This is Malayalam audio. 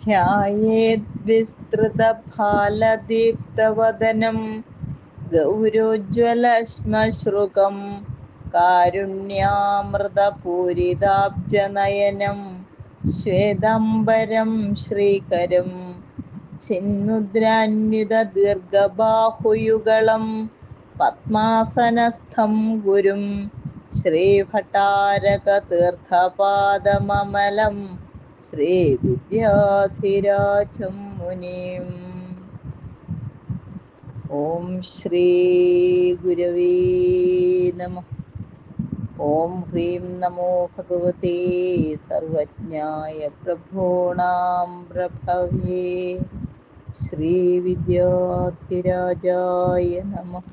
ധ്യായേദ്വിസ്തൃതഫാലദീപ്തവദനം ഗൗരോജ്വലശ്മശ്രുകം കാരുണ്യാമൃതപൂരിതാബ്ജനയനം ശ്വേതംബരം ശ്രീകരം ചിന്മുദ്രാന്വിതദീർഘബാഹുയുഗളം പത്മാസനസ്ഥം ഗുരും ശ്രീഭട്ടാരകതീർത്ഥപാദമമലം ശ്രീവിദ്യാധിരാജം മുനിം ഓം ശ്രീ नमः। നമ ഓം ഹ്രീം നമോ ഭഗവതേ സർവജ്ഞായ प्रभवे ശ്രീവിദ്യാധിരാജായ നമഃ